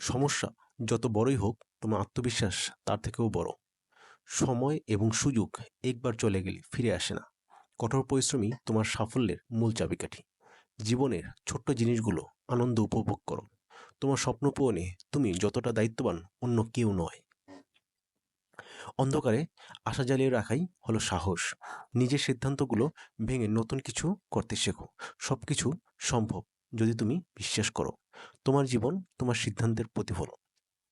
সমস্যা যত বড়ই হোক, তোমার আত্মবিশ্বাস তার থেকেও বড়। সময় এবং সুযোগ একবার চলে গেলে ফিরে আসে না। কঠোর পরিশ্রমই তোমার সাফল্যের মূল চাবিকাঠি। জীবনের ছোট্ট জিনিসগুলো আনন্দ উপভোগ করো। তোমার স্বপ্ন পূরণে তুমি যতটা দায়িত্ববান অন্য কেউ নয়। অন্ধকারে আশা জ্বালিয়ে রাখাই হলো সাহস। নিজের সিদ্ধান্তগুলো ভেঙে নতুন কিছু করতে শেখো। সব কিছু সম্ভব যদি তুমি বিশ্বাস করো। তোমার জীবন, তোমার সিদ্ধান্তের প্রতিফলন।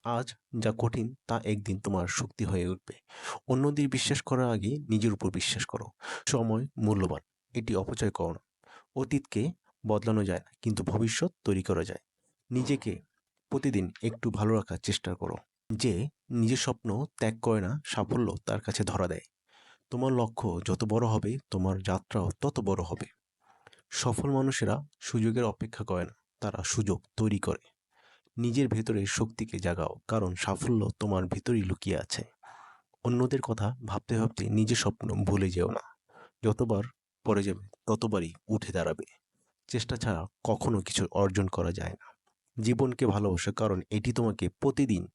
আজ যা কঠিন, তা একদিন তোমার শক্তি হয়ে উঠবে। অন্যদের বিশ্বাস করার আগে নিজের উপর বিশ্বাস করো। সময় মূল্যবান, এটি অপচয় করো না। অতীতকে বদলানো যায় না, কিন্তু ভবিষ্যৎ তৈরি করা যায়। নিজেকে প্রতিদিন একটু ভালো রাখার চেষ্টা করো। যে নিজের স্বপ্ন ত্যাগ করে না, সাফল্য তার কাছে ধরা দেয়। তোমার লক্ষ্য যত বড় হবে, তোমার যাত্রাও তত বড় হবে। সফল মানুষেরা সুযোগের অপেক্ষা করে না। তারা সুযোগ তৈরি করে। নিজের ভেতরে শক্তিকে জাগাও, কারণ সাফল্য তোমার ভিতরেই লুকিয়ে আছে। অন্যদের কথা ভাবতে ভাবতে নিজের স্বপ্ন ভুলে যেও না। যতবার পরে যাবে, ততবারই উঠে দাঁড়াবে। চেষ্টা ছাড়া কখনো কিছু অর্জন করা যায় না। জীবনকে ভালোবাসো, কারণ এটি তোমাকে প্রতিদিন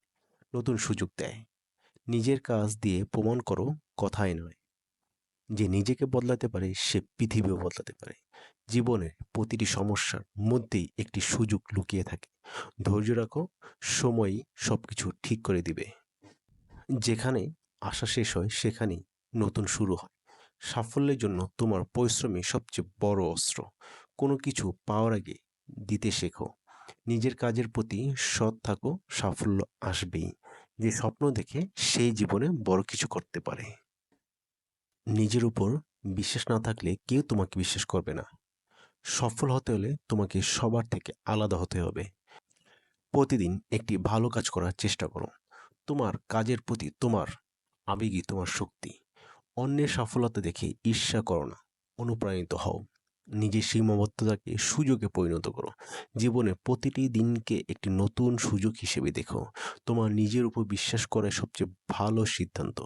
নতুন সুযোগ দেয়। নিজের কাজ দিয়ে প্রমাণ করো, কথাই নয়। যে নিজেকে বদলাতে পারে, সে পৃথিবীও বদলাতে পারে। জীবনের প্রতিটি সমস্যার মধ্যেই একটি সুযোগ লুকিয়ে থাকে। ধৈর্য রাখো, সময়ই সব কিছু ঠিক করে দিবে। যেখানে আশা শেষ হয়, সেখানেই নতুন শুরু হয়। সাফল্যের জন্য তোমার পরিশ্রমই সবচেয়ে বড় অস্ত্র। কোনো কিছু পাওয়ার আগে দিতে শেখো। নিজের কাজের প্রতি সৎ থাকো, সাফল্য আসবেই। যে স্বপ্ন দেখে, সেই জীবনে বড় কিছু করতে পারে। নিজের উপর বিশ্বাস না থাকলে কেউ তোমাকে বিশ্বাস করবে না। সফল হতে হলে তোমাকে সবার থেকে আলাদা হতে হবে। প্রতিদিন একটি ভালো কাজ করার চেষ্টা করো। তোমার কাজের প্রতি তোমার আবেগই তোমার শক্তি। অন্যের সফলতা দেখে ঈর্ষা করো না, অনুপ্রাণিত হও। নিজের সীমাবদ্ধতাকে সুযোগে পরিণত করো। জীবনে প্রতিটি দিনকে একটি নতুন সুযোগ হিসেবে দেখো। তোমার নিজের উপর বিশ্বাস করাই সবচেয়ে ভালো সিদ্ধান্ত।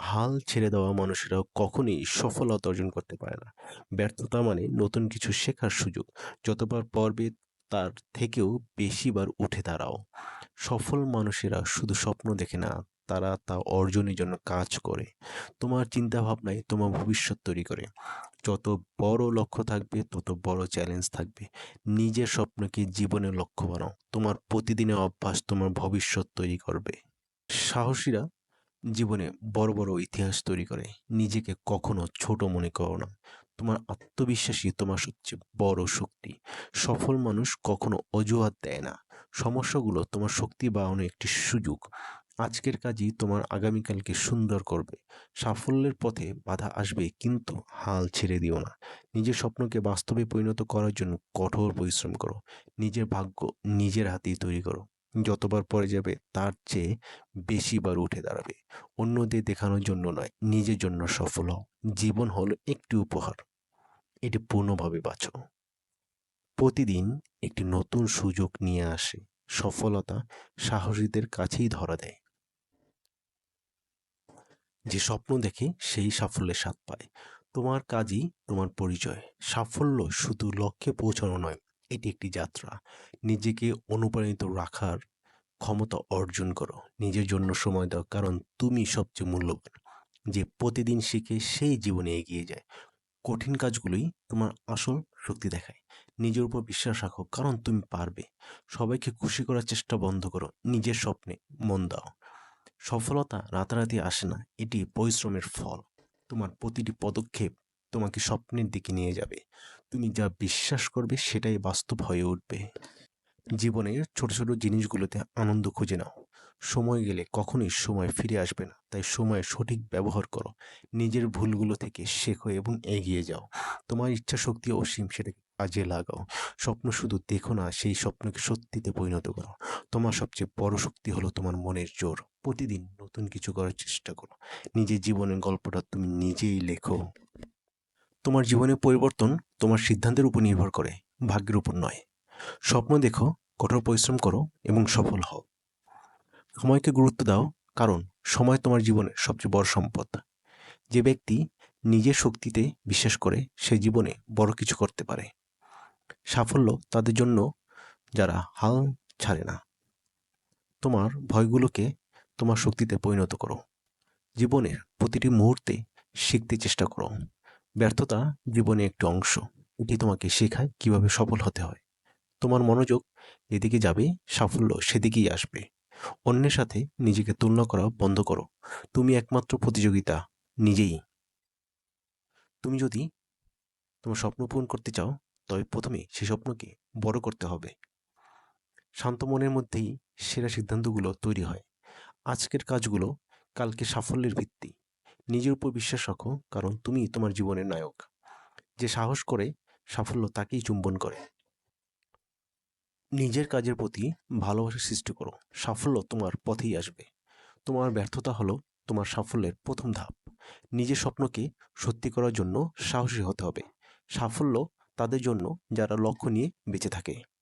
হাল ছেড়ে দেওয়া মানুষেরা কখনোই সফলতা অর্জন করতে পারে না। ব্যর্থতা মানে নতুন কিছু শেখার সুযোগ। যতবার পর্বে তার থেকেও বেশিবার উঠে দাঁড়াও। সফল মানুষেরা শুধু স্বপ্ন দেখে না, তারা তা অর্জনের জন্য কাজ করে। তোমার চিন্তা ভাবনায় তোমার ভবিষ্যৎ তৈরি করে। যত বড় লক্ষ্য থাকবে, তত বড় চ্যালেঞ্জ থাকবে। নিজের স্বপ্নকে জীবনের লক্ষ্য বানাও। তোমার প্রতিদিনের অভ্যাস তোমার ভবিষ্যৎ তৈরি করবে। সাহসীরা জীবনে বড় বড় ইতিহাস তৈরি করে। নিজেকে কখনো ছোট মনে করো না। তোমার আত্মবিশ্বাসী তোমার সবচেয়ে বড় শক্তি। সফল মানুষ কখনো অজুহাত দেয় না। সমস্যাগুলো তোমার শক্তি বাড়ানোর একটি সুযোগ। আজকের কাজই তোমার আগামীকালকে সুন্দর করবে। সাফল্যের পথে বাধা আসবে, কিন্তু হাল ছেড়ে দিও না। নিজের স্বপ্নকে বাস্তবে পরিণত করার জন্য কঠোর পরিশ্রম করো। নিজের ভাগ্য নিজের হাতেই তৈরি করো। যতবার পরে যাবে তার চেয়ে বেশিবার উঠে দাঁড়াবে। অন্যদের দেখানোর জন্য নয়, নিজের জন্য সফল হও। জীবন হলো একটি উপহার। এটি পূর্ণভাবে বাঁচো। প্রতিদিন একটি নতুন সুযোগ নিয়ে আসে। সফলতা সাহসীদের কাছেই ধরা দেয়। যে স্বপ্ন দেখে সেই সাফল্যের স্বাদ পায়। তোমার কাজই তোমার পরিচয়। সাফল্য শুধু লক্ষ্যে পৌঁছানো নয় এটি একটি যাত্রা। নিজেকে অনুপ্রাণিত রাখার ক্ষমতা অর্জন করো। নিজের জন্য সময় দাও, কারণ তুমি সবচেয়ে মূল্যবান। যে প্রতিদিন শিখে সেই জীবনে এগিয়ে যায়। কঠিন কাজগুলোই তোমার আসল শক্তি দেখায়। নিজের উপর বিশ্বাস রাখো, কারণ তুমি পারবে। সবাইকে খুশি করার চেষ্টা বন্ধ করো। নিজের স্বপ্নে মন দাও। সফলতা রাতারাতি আসে না। এটি পরিশ্রমের ফল। তোমার প্রতিটি পদক্ষেপ তোমাকে স্বপ্নের দিকে নিয়ে যাবে। তুমি যা বিশ্বাস করবে সেটাই বাস্তব হয়ে উঠবে। জীবনের ছোট ছোট জিনিসগুলোতে আনন্দ খুঁজে নাও। সময় গেলে কখনোই সময় ফিরে আসবে না। তাই সময়ের সঠিক ব্যবহার করো। নিজের ভুলগুলো থেকে শেখো এবং এগিয়ে যাও। তোমার ইচ্ছা শক্তি অসীম সেটাকে কাজে লাগাও। স্বপ্ন শুধু দেখো না, সেই স্বপ্নকে সত্যিতে পরিণত করো। তোমার সবচেয়ে বড় শক্তি হলো তোমার মনের জোর। প্রতিদিন নতুন কিছু করার চেষ্টা করো। নিজের জীবনের গল্পটা তুমি নিজেই লেখো। তোমার জীবনের পরিবর্তন তোমার সিদ্ধান্তের উপর নির্ভর করে, ভাগ্যের উপর নয়। স্বপ্ন দেখো, কঠোর পরিশ্রম করো এবং সফল হও। সময়কে গুরুত্ব দাও, কারণ সময় তোমার জীবনের সবচেয়ে বড় সম্পদ। যে ব্যক্তি নিজের শক্তিতে বিশ্বাস করে, সে জীবনে বড় কিছু করতে পারে। সাফল্য তাদের জন্য যারা হাল ছাড়ে না। তোমার ভয়গুলোকে তোমার শক্তিতে পরিণত করো। জীবনের প্রতিটি মুহূর্তে শিখতে চেষ্টা করো। ব্যর্থতা জীবনে একটি অংশ। এটি তোমাকে শেখায় কীভাবে সফল হতে হয়। তোমার মনোযোগ যেদিকে যাবে, সাফল্য সেদিকেই আসবে। অন্যের সাথে নিজেকে তুলনা করা বন্ধ করো। তুমি একমাত্র প্রতিযোগিতা নিজেই। তুমি যদি তোমার স্বপ্ন পূরণ করতে চাও, তবে প্রথমে সেই স্বপ্নকে বড় করতে হবে। শান্ত মনের মধ্যেই সেরা সিদ্ধান্তগুলো তৈরি হয়। আজকের কাজগুলো কালকে সাফল্যের ভিত্তি। নিজের উপর বিশ্বাস রাখো, কারণ তুমি তোমার জীবনের নায়ক। যে সাহস করে, সাফল্য তাকেই চুম্বন করে। নিজের কাজের প্রতি ভালোবাসা সৃষ্টি করো। সাফল্য তোমার পথেই আসবে। তোমার ব্যর্থতা হলো তোমার সাফল্যের প্রথম ধাপ। নিজের স্বপ্নকে সত্যি করার জন্য সাহসী হতে হবে। সাফল্য তাদের জন্য যারা লক্ষ্য নিয়ে বেঁচে থাকে।